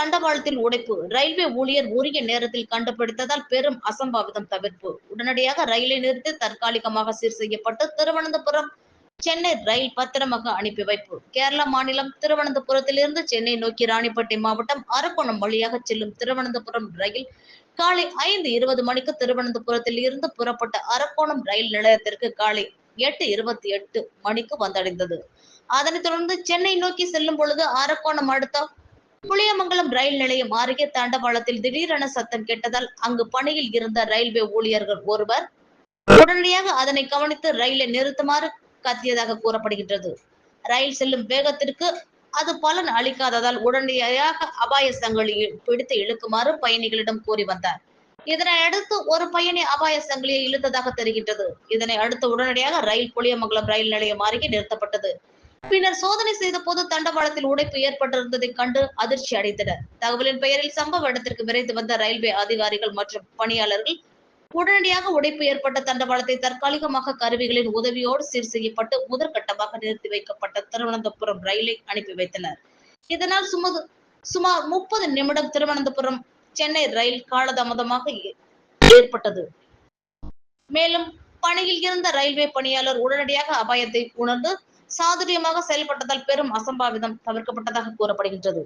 தண்டவாளத்தில் உடைப்பு. ரயில்வே ஊழியர் உரிய நேரத்தில் கண்டுபிடித்ததால் பெரும் அசம்பாவிதம் தவிர்ப்பு. உடனடியாக ரயிலை நிறுத்தி தற்காலிகமாக சீர் செய்யப்பட்டு திருவனந்தபுரம் சென்னை ரயில் பத்திரமாக அனுப்பி வைப்பு. கேரள மாநிலம் திருவனந்தபுரத்திலிருந்து சென்னை நோக்கி ராணிப்பேட்டை மாவட்டம் அரக்கோணம் வழியாக செல்லும் திருவனந்தபுரம் ரயில் காலை ஐந்து இருபது மணிக்கு திருவனந்தபுரத்தில் இருந்து புறப்பட்ட அரக்கோணம் ரயில் நிலையத்திற்கு காலை எட்டு இருபத்தி எட்டு மணிக்கு வந்தடைந்தது. அதனைத் தொடர்ந்து சென்னை நோக்கி செல்லும் பொழுது அரக்கோணம் அடுத்த புளியமங்கலம் ரயில் நிலையம் அருகே தண்டவாளத்தில் திடீரென சத்தம் கேட்டதால் அங்கு பணியில் இருந்த ரயில்வே ஊழியர்கள் ஒருவர் உடனடியாக அதனை கவனித்து ரயிலை நிறுத்துமாறு கத்தியதாக கூறப்படுகின்றது. ரயில் செல்லும் வேகத்திற்கு அது பலன் அளிக்காததால் உடனடியாக அபாய சங்கிலியை பிடித்து இழுக்குமாறு பயணிகளிடம் கூறி வந்தார். இதனை அடுத்து ஒரு பயணி அபாய சங்கிலியை இழுத்ததாக தெரிகின்றது. இதனை அடுத்து உடனடியாக ரயில் புளியமங்கலம் ரயில் நிலையம் அருகே நிறுத்தப்பட்டது. பின்னர் சோதனை செய்த போது தண்டவாளத்தில் உடைப்பு ஏற்பட்டிருந்ததை கண்டு அதிர்ச்சி அடைந்தனர். தகவலின் பெயரில் சம்பவ இடத்திற்கு விரைந்து வந்த ரயில்வே அதிகாரிகள் மற்றும் பணியாளர்கள் உடனடியாக உடைப்பு ஏற்பட்ட தண்டவாளத்தை தற்காலிகமாக கருவிகளின் உதவியோடு சீர் செய்யப்பட்டு முதற்கட்டமாக நிறுத்தி வைக்கப்பட்ட திருவனந்தபுரம் ரயிலை அனுப்பி வைத்தனர். இதனால் சுமது சுமார் முப்பது நிமிடம் திருவனந்தபுரம் சென்னை ரயில் காலதாமதமாக ஏற்பட்டது. மேலும் பணியில் இருந்த ரயில்வே பணியாளர் உடனடியாக அபாயத்தை உணர்ந்து சாதுரியமாக செயல்பட்டதால் பெரும் அசம்பாவிதம் தவிர்க்கப்பட்டதாக கூறப்படுகின்றது.